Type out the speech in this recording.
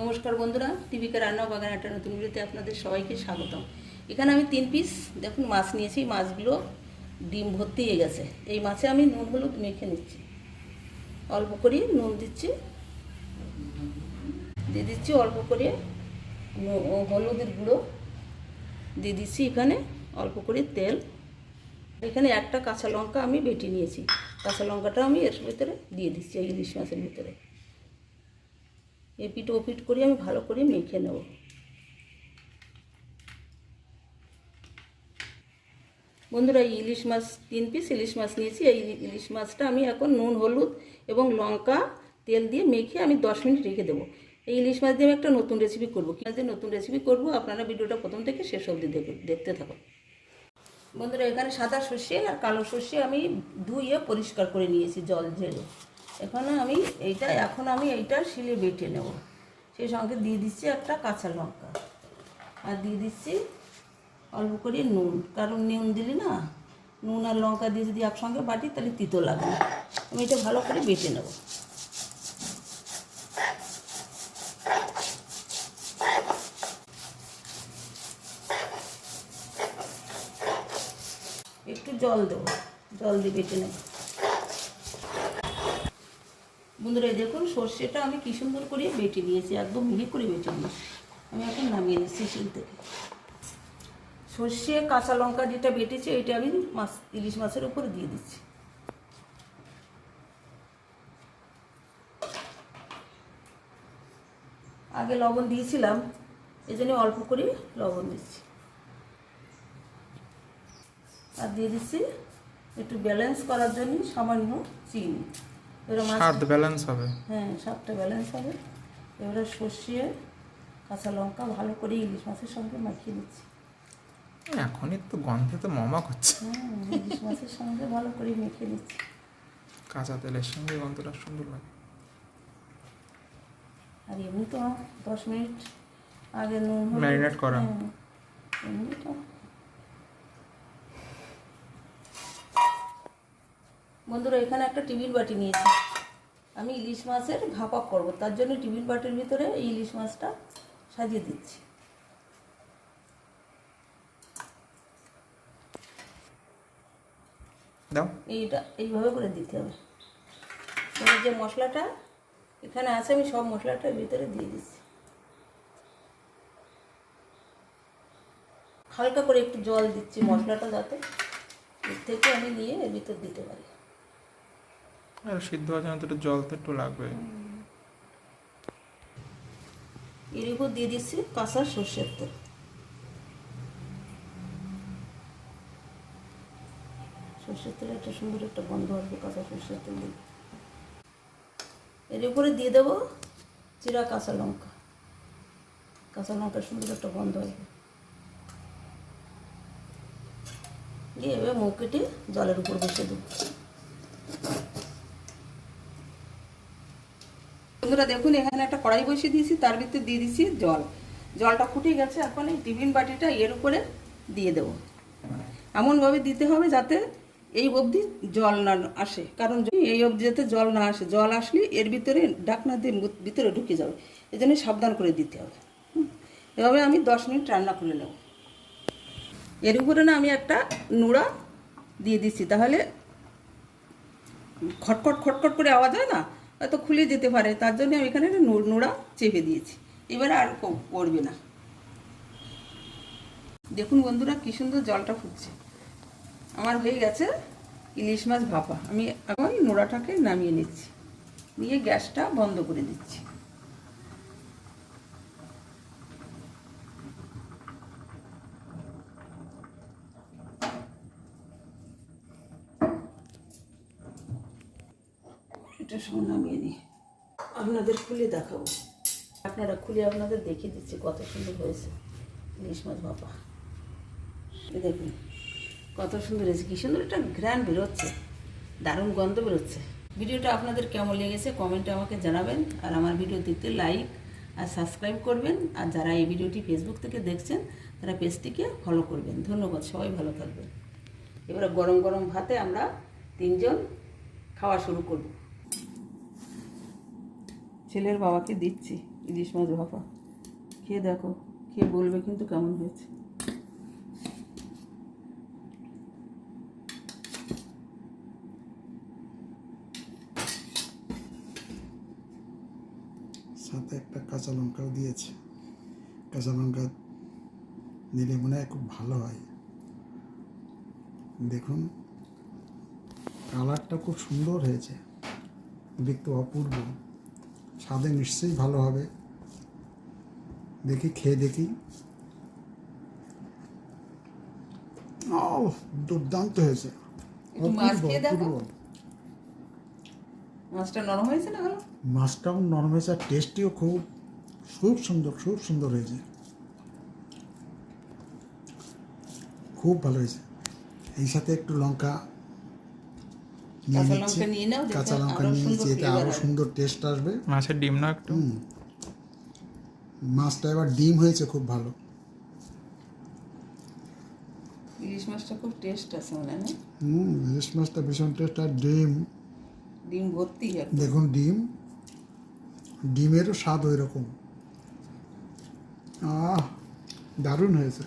নমস্কার বন্ধুরা, টিভিকে রান্না বাগান একটা নতুন ভিডিওতে আপনাদের সবাইকে স্বাগতম। এখানে আমি তিন পিস দেখুন, মাছ নিয়েছি, মাছগুলো ডিম ভর্তি হয়ে গেছে। এই মাছে আমি নুন, হলুদ মেখে নিচ্ছি। অল্প করে নুন দিচ্ছি। দিয়ে দিচ্ছি অল্প করে হলুদের গুঁড়ো। দিয়ে দিচ্ছি এখানে অল্প করে তেল। এখানে একটা কাঁচা লঙ্কা আমি বেটে নিয়েছি। কাঁচা লঙ্কাটা আমি এর ভিতরে দিয়ে দিচ্ছি এই ইলিশ মাছের ভিতরে। এপিট ওপিট করে, আমি ভালো করে মেখে নেব। বন্ধুরা, ইলিশ মাছ, তিন পিস ইলিশ মাছ নিয়েছি। এই ইলিশ মাছটা আমি এখন নুন, হলুদ এবং লঙ্কা তেল দিয়ে মেখে আমি দশ মিনিট রেখে দেবো। এই ইলিশ মাছ দিয়ে আমি একটা নতুন রেসিপি করব। কী মাছ দিয়ে নতুন রেসিপি করব? আপনারা ভিডিওটা প্রথম থেকে শেষ অবধি দেখে- দেখতে থাকুন। বন্ধুরা, এখানে সাদা সর্ষে আর কালো সর্ষে আমি ধুয়ে পরিষ্কার করে নিয়েছি জল ঝেড়ে এখন আমি এইটা, এখন আমি এইটা শিলে বেটে নেব। সেই সঙ্গে দিয়ে দিচ্ছি একটা কাঁচা লঙ্কা। আর দিয়ে দিচ্ছি অল্প করে নুন। কারণ নুন দিলি না, নুন আর লঙ্কা দিয়ে যদি একসঙ্গে বাটি, তাহলে তিতো লাগে না। আমি এটা ভালো করে বেটে নেব। একটু জল দেবো। জল দিয়ে বেটে নেব। বন্ধুরা দেখুন, সর্ষেটা আমি কি সুন্দর করে বেটে নিয়েছি, একদম মিহি করে বেটে নিয়েছি। আমি এখন নামিয়ে নিচ্ছি শিল থেকে। সর্ষে, কাঁচা লঙ্কা যেটা বেটেছে, এটা আমি মাছ ইলিশ মাছের উপরে দিয়ে দিচ্ছি। আগে লবণ দিয়েছিলাম এই জন্য অল্প করে লবণ দিচ্ছি। আর দিয়ে দিচ্ছি একটু ব্যালেন্স করার জন্য সামান্য চিনি। এবার স্বাদ ব্যালেন্স হবে। হ্যাঁ স্বাদটা ব্যালেন্স হবে। এবারে সর্ষে কাঁচা লঙ্কা ভালো করে ইলিশ মাছের সঙ্গে মাখিয়ে দিচ্ছি এখনই তো গন্ধে তো মমা করছে। হুম ইলিশ মাছের সঙ্গে ভালো করে মেখে দিচ্ছি কাঁচা তেলের সঙ্গে গন্ধটা সুন্দর লাগে। আর এমনি তো দশ মিনিট আগে নুন Marinate করা। হ্যাঁ, এমনি তো বন্ধুরা এখানে একটা টিফিন বাটি নিয়েছি। আমি ইলিশ মাছের ভাপা করব তার জন্য টিফিন বাটির ভিতরে এই ইলিশ মাছটা সাজিয়ে দিচ্ছি। এইটা এইভাবে করে দিতে হবে। যে মশলাটা এখানে আছে আমি সব মশলাটা ভিতরে দিয়ে দিচ্ছি। হালকা করে একটু জল দিচ্ছি মশলাটা যাতে এর থেকে আমি নিয়ে এর ভিতর দিতে পারি। আর সিদ্ধ হওয়ার জন্য একটু জল তো একটু লাগবে। এর উপর দিয়ে দিচ্ছি কাঁচা সর্ষের তেল। সর্ষের তেলে একটা সুন্দর একটা গন্ধ আসবে, কাঁচা সর্ষের তেল দিয়ে। এর উপরে দিয়ে দেবো চিরা কাঁচা লঙ্কা। কাঁচা লঙ্কার সুন্দর একটা গন্ধ আসবে। দিয়ে এবার মুখ কেটে জলের উপর বসে দেবো। বন্ধুরা দেখুন, এখানে একটা কড়াই বসিয়ে দিয়েছি, তার ভিতরে দিয়ে দিচ্ছি জল। জলটা ফুটে গেছে, এখন এই টিফিন বাটিটা এর উপরে দিয়ে দেবো। এমনভাবে দিতে হবে যাতে এই অবধি জল না আসে, কারণ এই অবধি যাতে জল না আসে, জল আসলে এর ভিতরে ডাকনা দিয়ে ভিতরে ঢুকে যাবে এই জন্য সাবধান করে দিতে হবে। এভাবে আমি দশ মিনিট রান্না করে নেব। এর উপরে না আমি একটা নোড়া দিয়ে দিচ্ছি, তাহলে খটখট খটখট করে আওয়াজ হয় না? হয়তো খুলে যেতে পারে। তার জন্য আমি এখানে একটা নোড়া চেপে দিয়েছি। এবারে আর করবে না। দেখুন বন্ধুরা, কী সুন্দর জলটা ফুটছে। আমার হয়ে গেছে ইলিশ মাছ ভাপা। আমি এখন নোড়াটাকে নামিয়ে নিচ্ছি। নিয়ে গ্যাসটা বন্ধ করে দিচ্ছি। এটা সব নামিয়ে নিই। আপনাদের খুলে দেখাবো। আপনারা খুলে আপনাদের দেখিয়ে দিচ্ছি কত সুন্দর হয়েছে। ইলিশ মাছ এই দেখুন, কত সুন্দর হয়েছে, কি সুন্দর একটা ঘ্রাণ বেরোচ্ছে, দারুণ গন্ধ বেরোচ্ছে। ভিডিওটা আপনাদের কেমন লেগেছে কমেন্টে আমাকে জানাবেন, আর আমার ভিডিও দেখতে লাইক আর সাবস্ক্রাইব করবেন, আর যারা এই ভিডিওটি ফেসবুক থেকে দেখছেন, তারা পেজটিকে ফলো করবেন। ধন্যবাদ, সবাই ভালো থাকবেন। এবারে গরম গরম ভাতে আমরা তিনজন খাওয়া শুরু করব। ছেলের বাবাকে দিচ্ছি, ইলিশ মাছ ভাপা। খেয়ে দেখো, খেয়ে বলবে কিন্তু কেমন হয়েছে। সাথে একটা কাঁচা লঙ্কাও দিয়েছে। কাঁচা লঙ্কা দিলে মনে হয় খুব ভালো হয়। দেখুন, কালারটা খুব সুন্দর হয়েছে। দেখতে অপূর্ব। স্বাদে নিশ্চয়ই ভালো হবে। দেখি খেয়ে দেখি। দুর্দান্ত হয়েছে। মাছটা নরম হয়েছে না মাছটাও নরম হয়েছে আর টেস্টিও খুব খুব সুন্দর খুব সুন্দর হয়েছে। খুব ভালো হয়েছে। এই সাথে একটু লঙ্কা নিয়ে নিচ্ছি। কাঁচা লঙ্কা নিয়ে নিচ্ছি এতে আরও সুন্দর টেস্ট আসবে। মাছের ডিম না একটু? মাছটা এবার ডিম হয়েছে খুব ভালো। ইলিশ মাছটা খুব টেস্ট আছে মনে হয় হুম ইলিশ মাছটা ভীষণ টেস্ট আর ডিম। ডিম ভর্তি দেখুন ডিম। ডিমেরও স্বাদ ওই রকম আহ দারুণ হয়েছে।